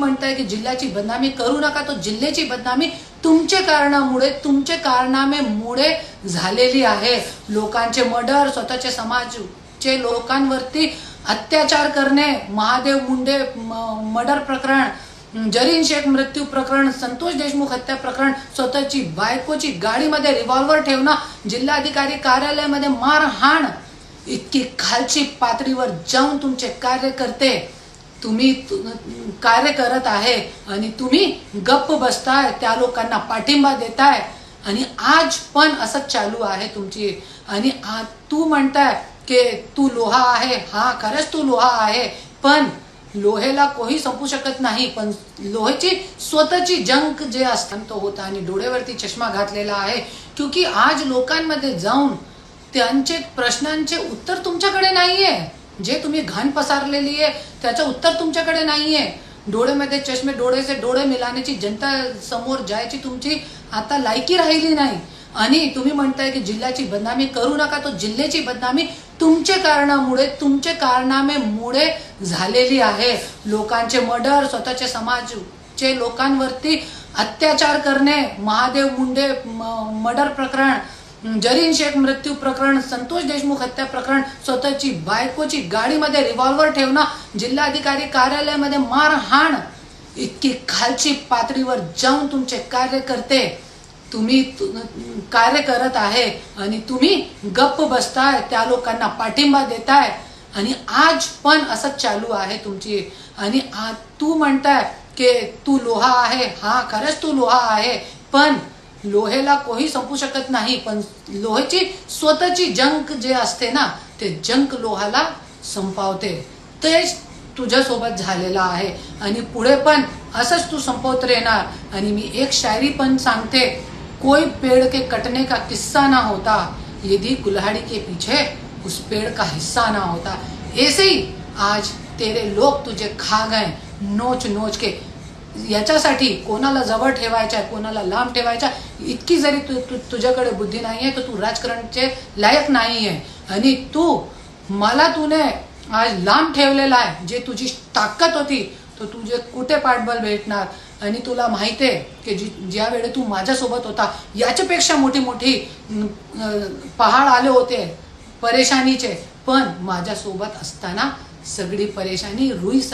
म्हणताय की जिल्ह्याची बदनामी करू नका तो जिल्ह्याची बदनामी तुमच्या कारणामुळे तुमचे कारनामेमुळे झालेली आहे. लोकांचे मर्डर स्वतःचे समाजचे लोकांवरती अत्याचार करणे महादेव मुंडे मर्डर प्रकरण जरीन शेख मृत्यू प्रकरण संतोष देशमुख हत्या प्रकरण स्वतःची बायकोची गाडीमध्ये रिव्हॉल्वर ठेवणं जिल्हाधिकारी कार्यालयामध्ये मारहाण इतकी खालची पातळीवर जाऊन तुमचे कार्यकर्ते तुम्ही कार्य करत आहे आणि तुम्ही गप्प बसताय त्या लोकांना पाठिंबा देताय आणि आज पण असं चालू आहे तुमची. आणि तू म्हणताय की तू लोहा आहे. हा खरंच तू लोहा आहे. पण लोहेला कोही संपू शकत नाही. पण लोहेची स्वतःची जंक जे असतं तो होता आणि डोळ्यावरती चष्मा घातलेला आहे. क्योंकि आज लोकांमध्ये जाऊन त्यांचे प्रश्नांचे उत्तर तुमच्याकडे नाहीये. जे तुम्ही घाण पसारलेली आहे त्याचं उत्तर तुमच्याकडे नाही आहे डोळ्यामध्ये चष्मे डोळ्याचे डोळे मिळाण्याची जनता समोर जायची तुमची आता लायकी राहिली नाही. आणि तुम्ही म्हणताय की जिल्ह्याची बदनामी करू नका तो जिल्ह्याची बदनामी तुमच्या कारणामुळे तुमचे कारनामेमुळे झालेली आहे. लोकांचे मर्डर स्वतःचे समाजचे लोकांवरती अत्याचार करणे महादेव मुंडे मर्डर प्रकरण जरीन शेख मृत्यू प्रकरण संतोष देशमुख हत्या प्रकरण स्वतःची बायकोची गाडीमध्ये रिव्हॉल्वर ठेवणं जिल्हाधिकारी कार्यालयामध्ये मारहाण इतकी खालची पातळीवर जाऊन तुमचे कार्यकर्ते तुम्ही कार्य करत आहे आणि तुम्ही गप्प बसताय त्या लोकांना पाठिंबा देताय आणि आज पण असंच चालू आहे तुमची. आणि तू म्हणताय की तू लोहा आहे. हा खरंच तू लोहा आहे. पण लोहेला कोही संपू शकत नाही पण लोहेची स्वतःची जंक जे असते ना ते जंक लोहाला संपावते. तेच तुझ्यासोबत झालेलं आहे. आणि पुढे पण असंच तू संपवत राहणार. आणि मी एक शायरी पण सांगते. कोई पेड़ के कटने का किस्सा ना होता. यदि कुल्हाड़ी के पीछे उस पेड़ का हिस्सा ना होता. ऐसे ही आज तेरे लोक तुझे खा गए नोच नोच के याच्यासाठी कोणाला जवळ ठेवायचं आहे कोणाला लांब ठेवायचा इतकी जरी तू तू तुझ्याकडे बुद्धी नाही आहे तर तू राजकारणचे लायक नाही आहे आणि तू मला तुने आज लांब ठेवलेला आहे जे तुझी ताकद होती तर तुझे कुठे पाठबळ भेटणार? आणि तुला माहिती आहे की जी ज्या वेळे तू माझ्यासोबत होता याच्यापेक्षा मोठी मोठी पहाड आले होते परेशानीचे. पण माझ्यासोबत असताना सगळी परेशानी रुई